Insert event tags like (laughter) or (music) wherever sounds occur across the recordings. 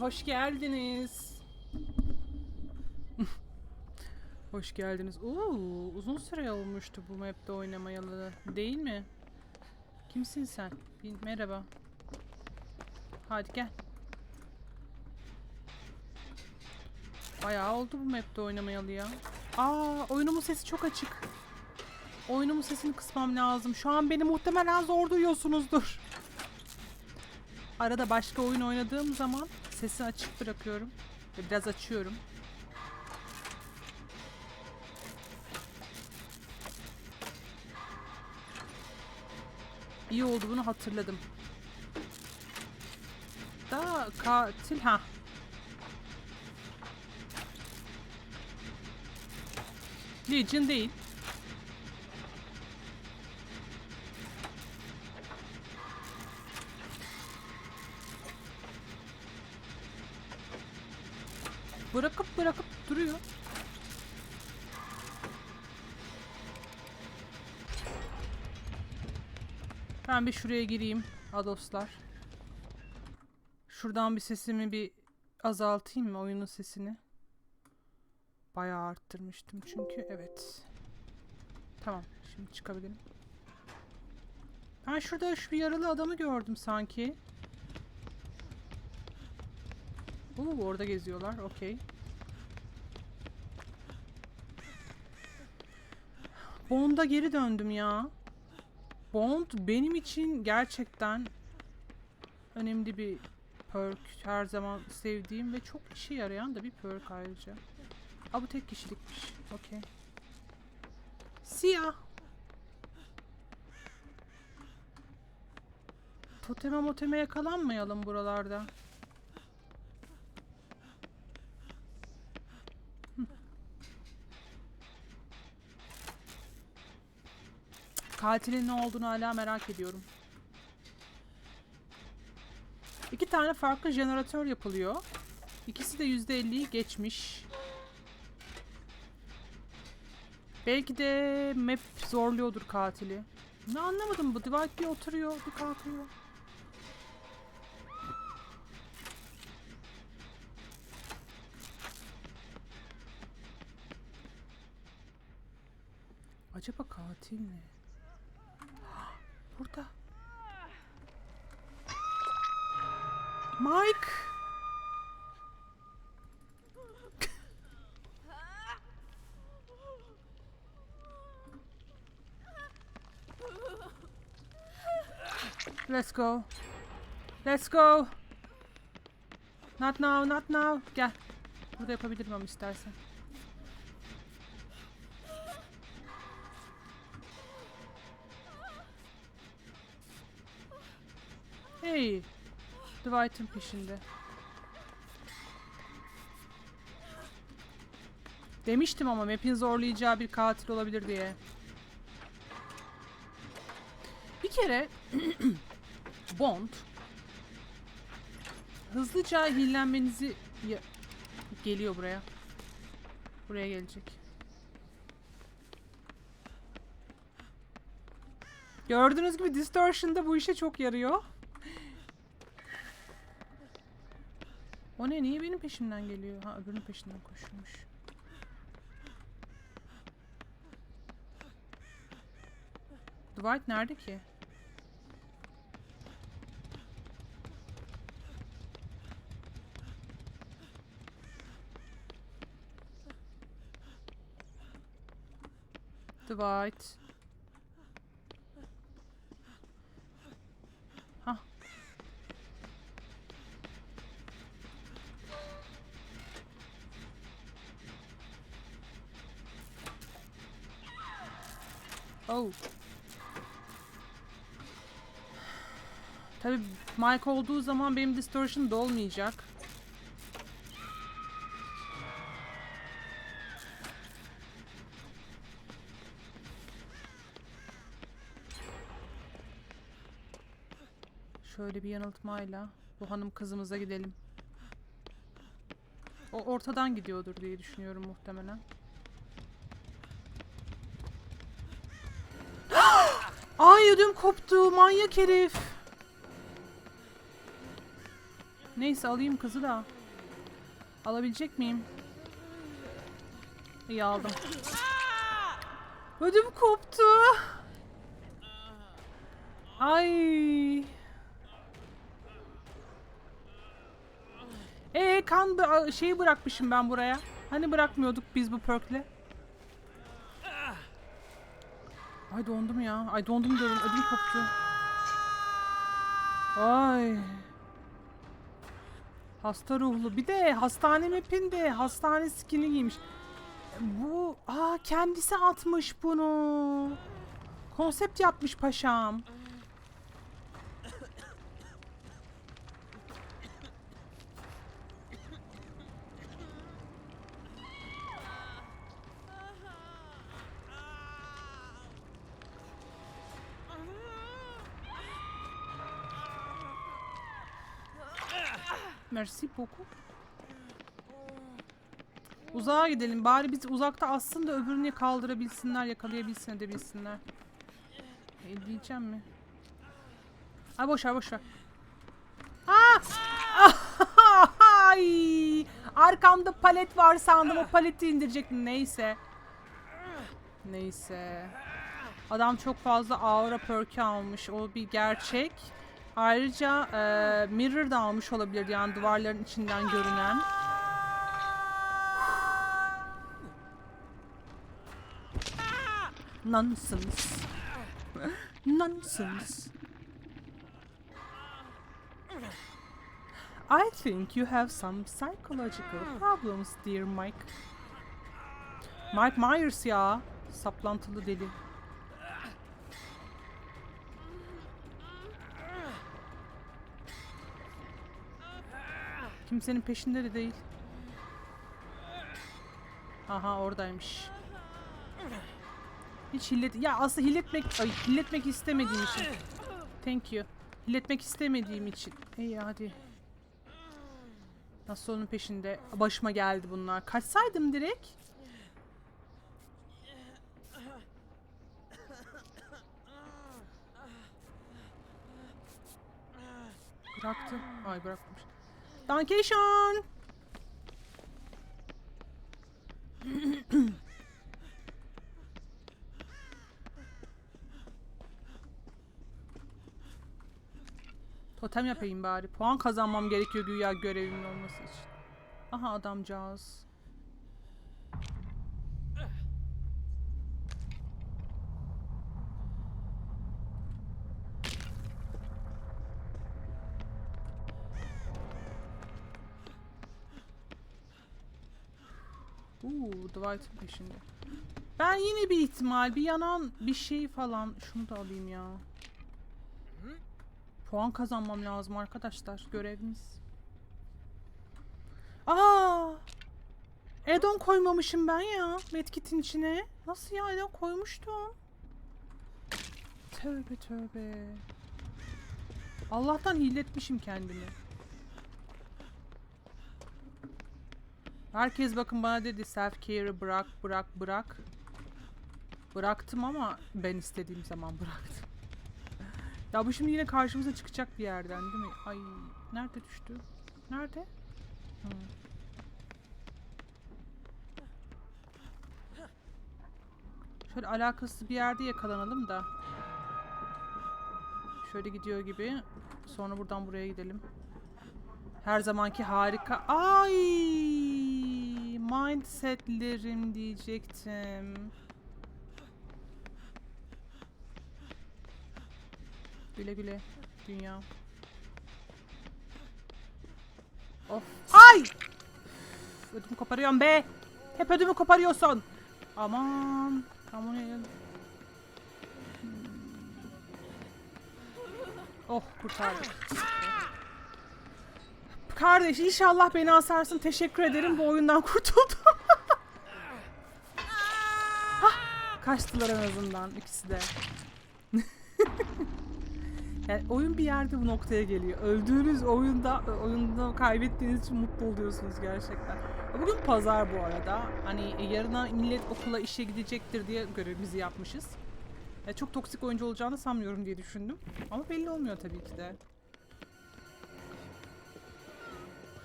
hoş geldiniz. (laughs) hoş geldiniz. Oo, uzun süre olmuştu bu map'te oynamayalı. Değil mi? Kimsin sen? Bir, merhaba. Hadi gel. Bayağı oldu bu map'te oynamayalı ya. Aa, oyunumun sesi çok açık. Oyunumun sesini kısmam lazım. Şu an beni muhtemelen zor duyuyorsunuzdur. Arada başka oyun oynadığım zaman sesi açık bırakıyorum. Ve biraz açıyorum. İyi oldu bunu hatırladım. Da katil ha. Legion değil. Bırakıp duruyor. Ben bir şuraya gireyim adoslar. Şuradan bir sesimi bir azaltayım mı oyunun sesini? Bayağı arttırmıştım çünkü evet. Tamam şimdi çıkabilirim. Ben şurada şu yaralı adamı gördüm sanki. Oo orada geziyorlar. Okey. Bond'a geri döndüm ya. Bond benim için gerçekten önemli bir perk. Her zaman sevdiğim ve çok işe yarayan da bir perk ayrıca. Aa bu tek kişilikmiş. Okey. Siyah. Toteme moteme yakalanmayalım buralarda. Katilin ne olduğunu hala merak ediyorum. İki tane farklı jeneratör yapılıyor. İkisi de %50'yi geçmiş. Belki de map zorluyordur katili. Ne anlamadım bu. Divide bir oturuyor, bir kalkıyor. Acaba katil ne? Burada. Mike. Let's go. Let's go. Not now, not now. Gel. Burada yapabilirim ama istersen. Hey. Dwight'ın peşinde. Demiştim ama map'in zorlayacağı bir katil olabilir diye. Bir kere (clears throat) Bond hızlıca hillenmenizi geliyor buraya. Buraya gelecek. Gördüğünüz gibi distortion da bu işe çok yarıyor. O ne? Niye benim peşimden geliyor? Ha öbürünün peşinden koşuyormuş. Dwight nerede ki? Dwight. Oh. Tabii Mike olduğu zaman benim distortion dolmayacak. Şöyle bir yanıltmayla bu hanım kızımıza gidelim. O ortadan gidiyordur diye düşünüyorum muhtemelen. Ay ödüm koptu manyak herif. Neyse alayım kızı da. Alabilecek miyim? İyi aldım. Ödüm koptu. Ay. Ee kan şeyi bırakmışım ben buraya. Hani bırakmıyorduk biz bu perkle. Ay dondum ya. Ay dondum diyorum. Ödüm koptu. Ay. Hasta ruhlu. Bir de hastane mapinde hastane skin'i giymiş. Bu aa kendisi atmış bunu. Konsept yapmış paşam. Merci beaucoup. Uzağa gidelim. Bari biz uzakta aslında öbürünü kaldırabilsinler, yakalayabilsin, edebilsinler. E, diyeceğim mi? Ay boş ver, boş ver. Aa! (laughs) Ay! Arkamda palet var sandım. O paleti indirecektim. Neyse. Neyse. Adam çok fazla aura perk'ü almış. O bir gerçek. Ayrıca e, mirror da almış olabilir yani duvarların içinden görünen. Nonsense. Nonsense. I think you have some psychological problems dear Mike. Mike Myers ya. Saplantılı deli. Kimsenin peşinde de değil. Aha oradaymış. Hiç hillet... Ya aslında hilletmek... Ay hilletmek istemediğim için. Thank you. Hilletmek istemediğim için. İyi hadi. Nasıl onun peşinde? Başıma geldi bunlar. Kaçsaydım direkt. Bıraktı. Ay bırakmamış. Dankeschön. Totem yapayım bari. Puan kazanmam gerekiyor güya görevimin olması için. Aha adamcağız. Uuu Dwight'ın peşinde. Ben yine bir ihtimal, bir yanan bir şey falan. Şunu da alayım ya. Puan kazanmam lazım arkadaşlar. Görevimiz. Aa! Edon koymamışım ben ya. Medkit'in içine. Nasıl ya? Edon koymuştum. Tövbe tövbe. Allah'tan hilletmişim kendimi. Herkes bakın bana dedi self care'ı bırak bırak bırak. Bıraktım ama ben istediğim zaman bıraktım. (laughs) Ya bu şimdi yine karşımıza çıkacak bir yerden değil mi? Ay nerede düştü? Nerede? Hı. Şöyle alakasız bir yerde yakalanalım da. Şöyle gidiyor gibi. Sonra buradan buraya gidelim. Her zamanki harika. Ay! Mindsetlerim diyecektim. Güle güle dünya. Of. Ay! Ödümü koparıyorum be. Hep ödümü koparıyorsun. Aman. Hmm. Oh kurtardık. Kardeş inşallah beni asarsın. Teşekkür ederim. Bu oyundan (laughs) kurtuldum. (laughs) Kaçtılar en azından ikisi de. (laughs) yani oyun bir yerde bu noktaya geliyor. Öldüğünüz oyunda oyunda kaybettiğiniz için mutlu oluyorsunuz gerçekten. Bugün pazar bu arada. Hani yarına millet okula işe gidecektir diye görevimizi yapmışız. Ya çok toksik oyuncu olacağını sanmıyorum diye düşündüm. Ama belli olmuyor tabii ki de.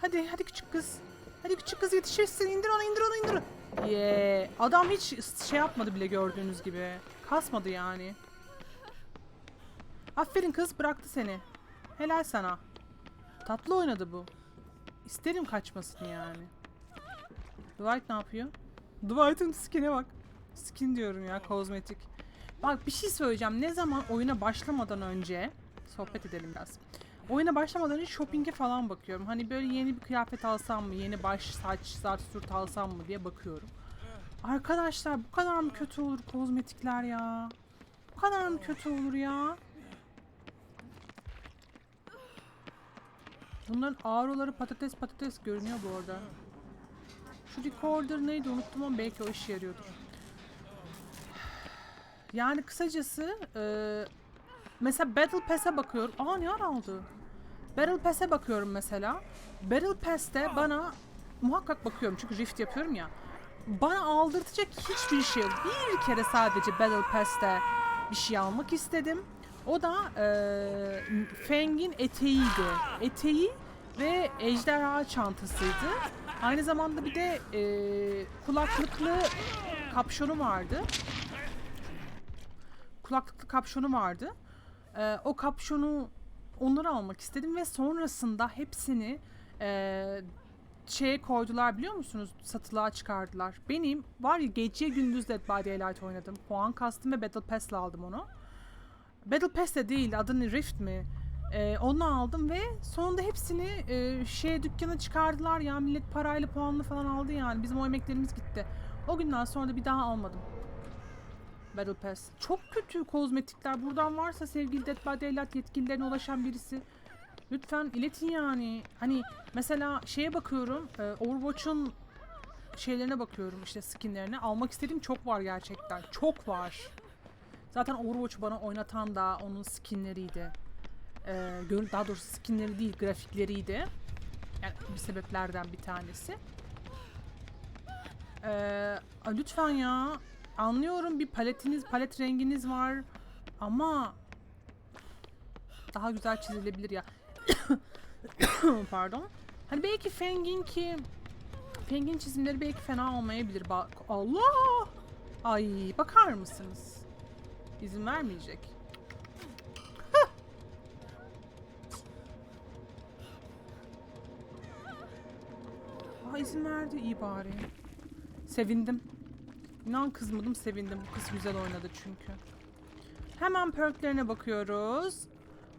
Hadi hadi küçük kız. Hadi küçük kız yetişirsin. İndir onu indir onu indir onu. Yeah. Adam hiç şey yapmadı bile gördüğünüz gibi. Kasmadı yani. Aferin kız bıraktı seni. Helal sana. Tatlı oynadı bu. İsterim kaçmasını yani. Dwight ne yapıyor? Dwight'ın skin'e bak. Skin diyorum ya kozmetik. Bak bir şey söyleyeceğim. Ne zaman oyuna başlamadan önce sohbet edelim biraz. Oyuna başlamadan önce shopping'e falan bakıyorum. Hani böyle yeni bir kıyafet alsam mı, yeni baş, saç, saç, sürt alsam mı diye bakıyorum. Arkadaşlar bu kadar mı kötü olur kozmetikler ya? Bu kadar mı kötü olur ya? Bunların ağrıları patates patates görünüyor bu arada. Şu recorder neydi unuttum ama belki o işe yarıyordur. Yani kısacası eee, mesela Battle Pass'e bakıyorum. Aa ne aldı? Battle Pass'e bakıyorum mesela. Battle Pass'te bana muhakkak bakıyorum çünkü Rift yapıyorum ya. Bana aldırtacak hiçbir şey yok. Bir kere sadece Battle Pass'te bir şey almak istedim. O da eee Feng'in eteğiydi. Eteği ve ejderha çantasıydı. Aynı zamanda bir de eee, kulaklıklı kapşonu vardı. Kulaklıklı kapşonu vardı. Eee, o kapşonu onları almak istedim ve sonrasında hepsini eee şeye koydular biliyor musunuz? Satılığa çıkardılar. Benim var ya gece gündüz Dead by Daylight oynadım. Puan kastım ve Battle Pass'le aldım onu. Battle Pass de değil adı ne Rift mi? Ee, onu aldım ve sonunda hepsini e, şey dükkana çıkardılar ya millet parayla puanlı falan aldı yani bizim o emeklerimiz gitti. O günden sonra da bir daha almadım. Battle Pass. Çok kötü kozmetikler. Buradan varsa sevgili Dead by yetkililerine ulaşan birisi lütfen iletin yani. Hani mesela şeye bakıyorum e, Overwatch'un şeylerine bakıyorum işte skinlerine. Almak istediğim çok var gerçekten. Çok var. Zaten Overwatch'u bana oynatan da onun skinleriydi. Ee, daha doğrusu skinleri değil, grafikleriydi. Yani bir sebeplerden bir tanesi. Ee, lütfen ya. Anlıyorum bir paletiniz, palet renginiz var. Ama daha güzel çizilebilir ya. (coughs) Pardon. Hani belki Feng'in ki Feng'in çizimleri belki fena olmayabilir. Bak Allah! Ay bakar mısınız? İzin vermeyecek. Aa izin verdi iyi bari. Sevindim. İnan kızmadım sevindim. Bu kız güzel oynadı çünkü. Hemen perklerine bakıyoruz.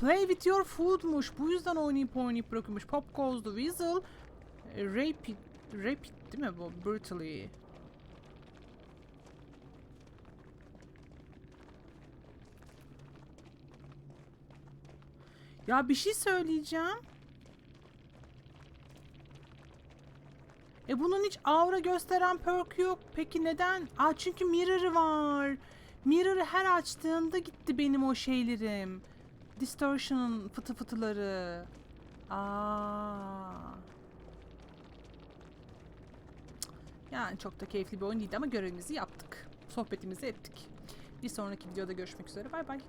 Play with your food'muş. Bu yüzden oynayıp oynayıp bırakıyormuş. Pop goes the weasel. E, Rapid, rapid değil mi bu? Brutally. Ya bir şey söyleyeceğim. E bunun hiç aura gösteren perk yok. Peki neden? Aa çünkü mirror var. Mirror'ı her açtığında gitti benim o şeylerim. Distortion'ın fıtı fıtıları. Aa. Yani çok da keyifli bir oyun değildi ama görevimizi yaptık. Sohbetimizi ettik. Bir sonraki videoda görüşmek üzere. Bay bay.